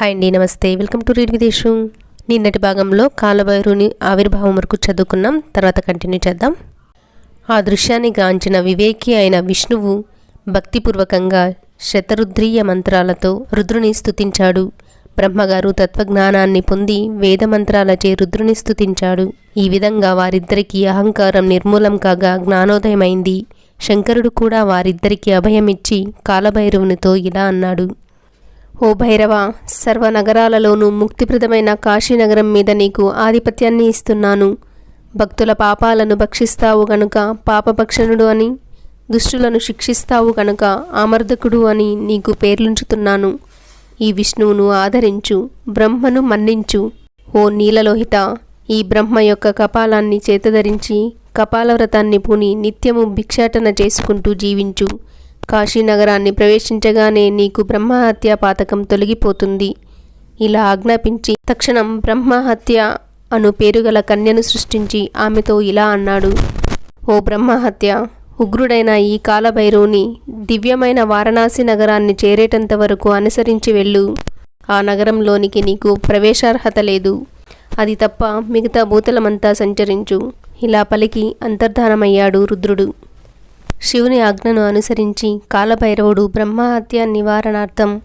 Hi అండి నమస్తే. Welcome to read విదేశం. నిన్నటి భాగంలో కాలభైరుని ఆవిర్భావం వరకు చదువుకున్నాం. తర్వాత కంటిన్యూ చేద్దాం. ఆ దృశ్యాన్ని గాంచిన వివేకి అయిన విష్ణువు భక్తిపూర్వకంగా శతరుద్రీయ మంత్రాలతో రుద్రుని స్థుతించాడు బ్రహ్మగారు తత్వజ్ఞానాన్ని పొంది వేదమంత్రాలచే రుద్రుని స్తుతించాడు. ఈ విధంగా వారిద్దరికీ అహంకారం నిర్మూలం కాగా జ్ఞానోదయమైంది. శంకరుడు కూడా వారిద్దరికీ అభయమిచ్చి కాలభైరవునితో ఇలా అన్నాడు. ఓ భైరవ సర్వ నగరాలలోనూ ముక్తిప్రదమైన కాశీనగరం మీద నీకు ఆధిపత్యాన్ని ఇస్తున్నాను. భక్తుల పాపాలను భక్షిస్తావు గనుక పాపభక్షణుడు అని దుష్టులను శిక్షిస్తావు గనుక ఆమర్దకుడు అని నీకు పేర్లుంచుతున్నాను. ఈ విష్ణువును ఆదరించు బ్రహ్మను మన్నించు. ఓ నీలలోహిత ఈ బ్రహ్మ యొక్క కపాలాన్ని చేతధరించి కపాలవ్రతాన్ని పూని నిత్యము భిక్షాటన చేసుకుంటూ జీవించు. కాశీనగరాన్ని ప్రవేశించగానే నీకు బ్రహ్మహత్య పాతకం తొలగిపోతుంది. ఇలా ఆజ్ఞాపించి తక్షణం బ్రహ్మహత్య అను పేరుగల కన్యను సృష్టించి ఆమెతో ఇలా అన్నాడు. ఓ బ్రహ్మహత్య ఉగ్రుడైన ఈ కాలభైరవుని దివ్యమైన వారణాసి నగరాన్ని చేరేటంత వరకు అనుసరించి వెళ్ళు. ఆ నగరంలోనికి నీకు ప్రవేశార్హత లేదు. అది తప్ప మిగతా భూతలమంతా సంచరించు. ఇలా పలికి అంతర్ధానమయ్యాడు రుద్రుడు. శివుని ఆజ్ఞను అనుసరించి కాలభైరవుడు బ్రహ్మహత్య నివారణార్థం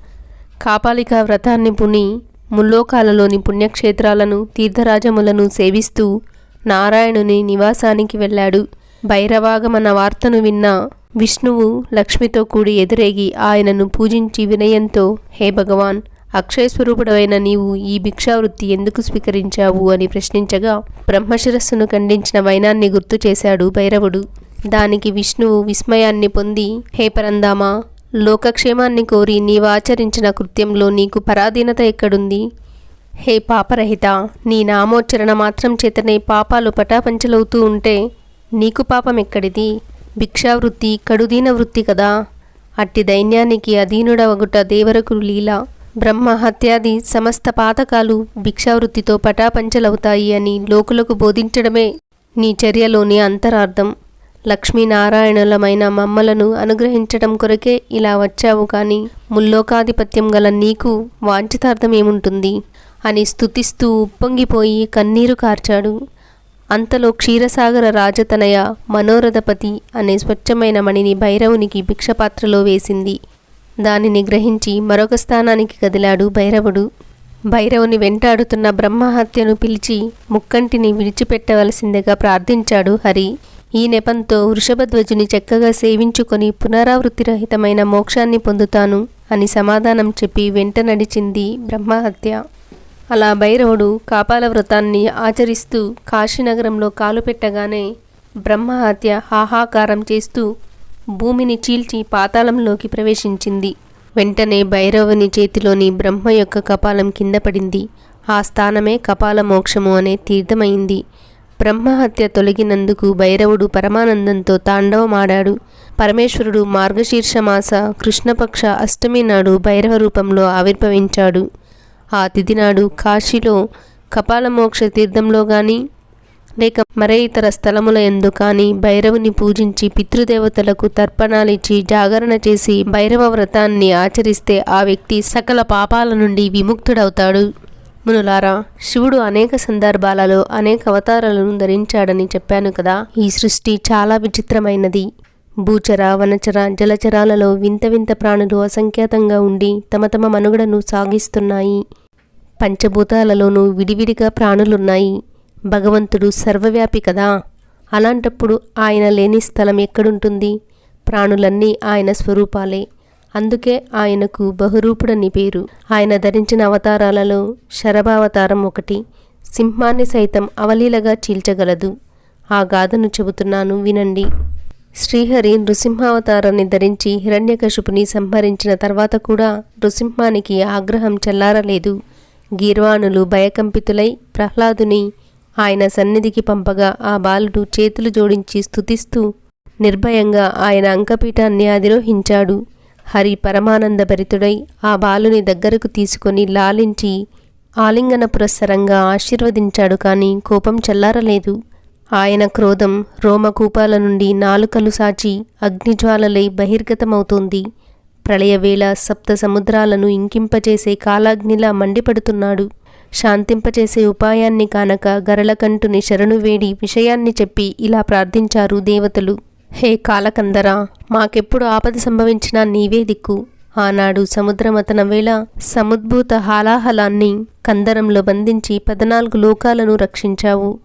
కాపాలిక వ్రతాన్ని పుని ముల్లోకాలలోని పుణ్యక్షేత్రాలను తీర్థరాజములను సేవిస్తూ నారాయణుని నివాసానికి వెళ్ళాడు. భైరవాగమన వార్తను విన్న విష్ణువు లక్ష్మితో కూడి ఎదురేగి ఆయనను పూజించి వినయంతో హే భగవాన్ అక్షయస్వరూపుడవైన నీవు ఈ భిక్షావృత్తి ఎందుకు స్వీకరించావు? అని ప్రశ్నించగా బ్రహ్మశిరస్సును ఖండించిన వైనాన్ని గుర్తు చేశాడు భైరవుడు. దానికి విష్ణువు విస్మయాన్ని పొంది హే పరందామా లోకక్షేమాన్ని కోరి నీవాచరించిన కృత్యంలో నీకు పరాధీనత ఎక్కడుంది? హే పాపరహిత నీ నామోచ్చరణ మాత్రం చేతనే పాపాలు పటాపంచలవుతూ ఉంటే నీకు పాపం ఎక్కడిది? భిక్షావృత్తి కడుదీన వృత్తి కదా. అట్టి దైన్యానికి అధీనుడవగుట దేవరకు లీల. బ్రహ్మ హత్యాది సమస్త పాతకాలు భిక్షావృత్తితో పటాపంచలవుతాయి అని లోకులకు బోధించడమే నీ చర్యలోని అంతరార్థం. లక్ష్మీనారాయణులమైన మమ్మలను అనుగ్రహించటం కొరకే ఇలా వచ్చావు కానీ ముల్లోకాధిపత్యం గల నీకు వాంఛితార్థం ఏముంటుంది అని స్తుతిస్తూ ఉప్పొంగిపోయి కన్నీరు కార్చాడు. అంతలో క్షీరసాగర రాజతనయ మనోరథపతి అనే స్వచ్ఛమైన మణిని భైరవునికి భిక్షపాత్రలో వేసింది. దానిని గ్రహించి మరొక స్థానానికి కదిలాడు భైరవుడు. భైరవుని వెంటాడుతున్న బ్రహ్మహత్యను పిలిచి ముక్కంటిని విడిచిపెట్టవలసిందిగా ప్రార్థించాడు హరి. ఈ నెపంతో వృషభధ్వజుని చక్కగా సేవించుకొని పునరావృత్తిరహితమైన మోక్షాన్ని పొందుతాను అని సమాధానం చెప్పి వెంట నడిచింది బ్రహ్మహత్య. అలా భైరవుడు కాపాల వ్రతాన్ని ఆచరిస్తూ కాశీనగరంలో కాలు పెట్టగానే బ్రహ్మహత్య హాహాకారం చేస్తూ భూమిని చీల్చి పాతాళంలోకి ప్రవేశించింది. వెంటనే భైరవుని చేతిలోని బ్రహ్మ యొక్క కపాలం కింద పడింది. ఆ స్థానమే కపాల మోక్షము అనే తీర్థమైంది. బ్రహ్మహత్య తొలగినందుకు భైరవుడు పరమానందంతో తాండవమాడాడు. పరమేశ్వరుడు మార్గశీర్షమాస కృష్ణపక్ష అష్టమి నాడు భైరవ రూపంలో ఆవిర్భవించాడు. ఆ తిథి నాడు కాశీలో కపాలమోక్ష తీర్థంలో గాని లేక మరే ఇతర స్థలముల ఎందు కానీ భైరవుని పూజించి పితృదేవతలకు తర్పణాలిచ్చి జాగరణ చేసి భైరవ వ్రతాన్ని ఆచరిస్తే ఆ వ్యక్తి సకల పాపాల నుండి విముక్తుడవుతాడు. మునులారా శివుడు అనేక సందర్భాలలో అనేక అవతారాలను ధరించాడని చెప్పాను కదా. ఈ సృష్టి చాలా విచిత్రమైనది. భూచర వనచర జలచరాలలో వింత వింత ప్రాణులు అసంఖ్యాతంగా ఉండి తమ తమ మనుగడను సాగిస్తున్నాయి. పంచభూతాలలోనూ విడివిడిగా ప్రాణులున్నాయి. భగవంతుడు సర్వవ్యాపి కదా. అలాంటప్పుడు ఆయన లేని స్థలం ఎక్కడుంటుంది? ప్రాణులన్నీ ఆయన స్వరూపాలే. అందుకే ఆయనకు బహురూపుడని పేరు. ఆయన ధరించిన అవతారాలలో శరభావతారం ఒకటి. సింహాన్ని సైతం అవలీలగా చీల్చగలదు. ఆ గాథను చెబుతున్నాను వినండి. శ్రీహరి నృసింహావతారాన్ని ధరించి హిరణ్యకశుపుని సంహరించిన తర్వాత కూడా నృసింహానికి ఆగ్రహం చల్లారలేదు. గీర్వాణులు భయకంపితులై ప్రహ్లాదుని ఆయన సన్నిధికి పంపగా ఆ బాలుడు చేతులు జోడించి స్తుతిస్తూ నిర్భయంగా ఆయన అంకపీఠాన్ని అధిరోహించాడు. హరి పరమానందభరితుడై ఆ బాలుని దగ్గరకు తీసుకొని లాలించి ఆలింగన పురస్సరంగా ఆశీర్వదించాడు కానీ కోపం చల్లారలేదు. ఆయన క్రోధం రోమకూపాల నుండి నాలుకలు సాచి అగ్నిజ్వాలలై బహిర్గతమవుతోంది. ప్రళయవేళ సప్త సముద్రాలను ఇంకింపచేసే కాలాగ్నిలా మండిపడుతున్నాడు. శాంతింపచేసే ఉపాయాన్ని కానక గరళకంటుని శరణు వేడి విషయాన్ని చెప్పి ఇలా ప్రార్థించారు దేవతలు. హే కాలకందరా మాకెప్పుడు ఆపద సంభవించినా నీవే దిక్కు. ఆనాడు సముద్రమతన వేళ సముద్భూత హాలాహలాన్ని కందరంలో బంధించి పద్నాలుగు లోకాలను రక్షించావు.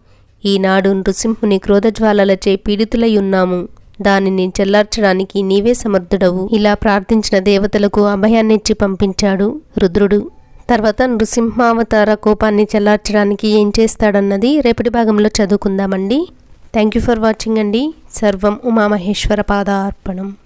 ఈనాడు నృసింహుని క్రోధజ్వాలలచే పీడితులై ఉన్నాము. దానిని చెల్లార్చడానికి నీవే సమర్థుడవు. ఇలా ప్రార్థించిన దేవతలకు అభయాన్నిచ్చి పంపించాడు రుద్రుడు. తర్వాత నృసింహావతార కోపాన్ని చెల్లార్చడానికి ఏం చేస్తాడన్నది రేపటి భాగంలో చదువుకుందామండి. థ్యాంక్ యూ ఫర్ వాచింగ్ అండి. సర్వం ఉమామహేశ్వర పాదార్పణం.